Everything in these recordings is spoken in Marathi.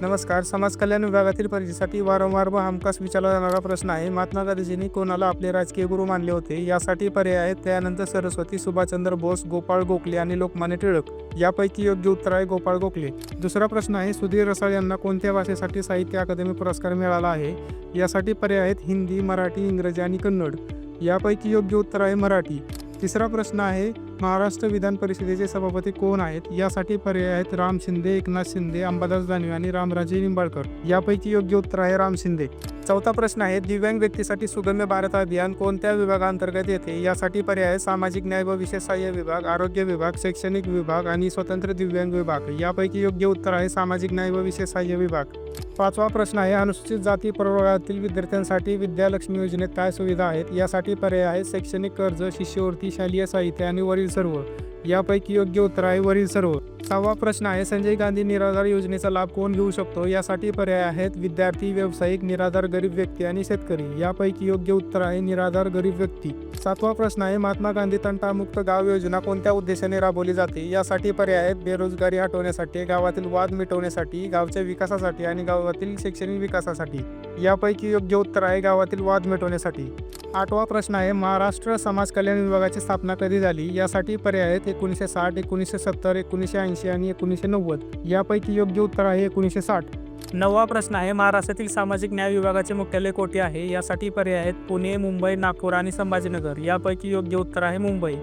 नमस्कार समाज कल्याण विभागातील परीक्षेसाठी वारंवार व हमखास विचारला जाणारा प्रश्न आहे. महात्मा गांधीजींनी कोणाला आपले राजकीय गुरु मानले होते? यासाठी पर्याय आहेत त्यानंतर सरस्वती सुभाषचंद्र बोस गोपाळ गोखले आणि लोकमान्य टिळक. यापैकी योग्य उत्तर आहे गोपाळ गोखले. दुसरा प्रश्न आहे सुधीर रसाळ यांना कोणत्या भाषेसाठी साहित्य अकादमी पुरस्कार मिळाला आहे? यासाठी पर्याय आहेत हिंदी मराठी इंग्रजी आणि कन्नड. यापैकी योग्य उत्तर आहे मराठी. तिसरा प्रश्न आहे महाराष्ट्र विधान परिषदेचे सभापती कोण आहेत? यासाठी पर्याय आहेत राम शिंदे एकनाथ शिंदे अंबादास दानवे आणि रामराजे निंबाळकर. यापैकी योग्य उत्तर आहे राम शिंदे. चौथा प्रश्न आहे दिव्यांग व्यक्तीसाठी सुगम्य भारत अभियान कोणत्या विभागांतर्गत येते? यासाठी पर्याय आहे सामाजिक न्याय व विशेष सहाय्य विभाग आरोग्य विभाग शैक्षणिक विभाग आणि स्वतंत्र दिव्यांग विभाग. यापैकी योग्य उत्तर आहे सामाजिक न्याय व विशेष सहाय्य विभाग. पाचवा प्रश्न आहे अनुसूचित जाती प्रवर्गातील विद्यार्थ्यांसाठी विद्यालक्ष्मी योजनेत काय सुविधा आहेत? यासाठी पर्याय आहेत शैक्षणिक कर्ज शिष्यवृत्ती शालेय साहित्य आणि वरील सर्व. यापैकी योग्य उत्तर आहे वरील सर्व. सहावा प्रश्न आहे संजय गांधी निराधार योजनेचा लाभ कोण घेऊ शकतो? यासाठी पर्याय आहेत विद्यार्थी व्यावसायिक निराधार गरीब व्यक्ती आणि शेतकरी. यापैकी योग्य उत्तर आहे निराधार गरीब व्यक्ती. सातवा प्रश्न आहे महात्मा गांधी तंटामुक्त गाव योजना कोणत्या उद्देशाने राबवली जाते? यासाठी पर्याय आहेत बेरोजगारी हटवण्यासाठी गावातील वाद मिटवण्यासाठी गावच्या विकासासाठी आणि गावातील शैक्षणिक विकासासाठी. यापैकी योग्य उत्तर आहे गावातील वाद मिटवण्यासाठी. आठवा प्रश्न आहे महाराष्ट्र समाज कल्याण विभागाची स्थापना कधी झाली? यासाठी पर्याय आहेत एकोणीसशे साठ एकोणीसशे सत्तर एकोणीसशे ऐंशी आणि एकोणीसशे नव्वद. यापैकी योग्य उत्तर आहे एकोणीसशे साठ. नववा प्रश्न आहे महाराष्ट्रातील सामाजिक न्याय विभागाचे मुख्यालय कोठे आहे? यासाठी पर्याय आहेत पुणे मुंबई नागपूर आणि संभाजीनगर. यापैकी योग्य उत्तर आहे मुंबई.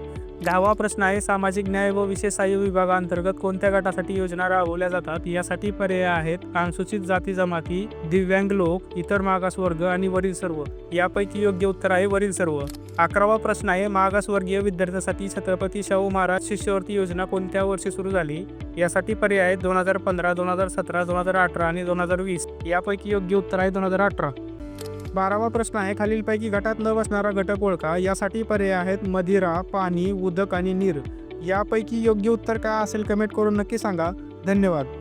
दहावा प्रश्न आहे सामाजिक न्याय व विशेष सहाय्य विभागांतर्गत कोणत्या गटासाठी योजना राबवल्या जातात? यासाठी पर्याय आहेत अनुसूचित जाती जमाती दिव्यांग लोक इतर मागासवर्ग आणि वरील सर्व. यापैकी योग्य उत्तर आहे वरील सर्व. अकरावा प्रश्न आहे मागासवर्गीय विद्यार्थ्यांसाठी छत्रपती शाहू महाराज शिष्यवृत्ती योजना कोणत्या वर्षी सुरू झाली? यासाठी पर्याय आहेत दोन हजार पंधरा दोन हजार सतरा दोन हजार अठरा आणि दोन हजार वीस. यापैकी योग्य उत्तर आहे दोन हजार अठरा. बारावा प्रश्न आहे. खालीलपैकी गटात न बसणारा घटक ओळखा. यासाठी पर्याय आहेत मदिरा पाणी उदक आणि नीर. यापैकी योग्य उत्तर काय असेल कमेंट करून नक्की सांगा. धन्यवाद.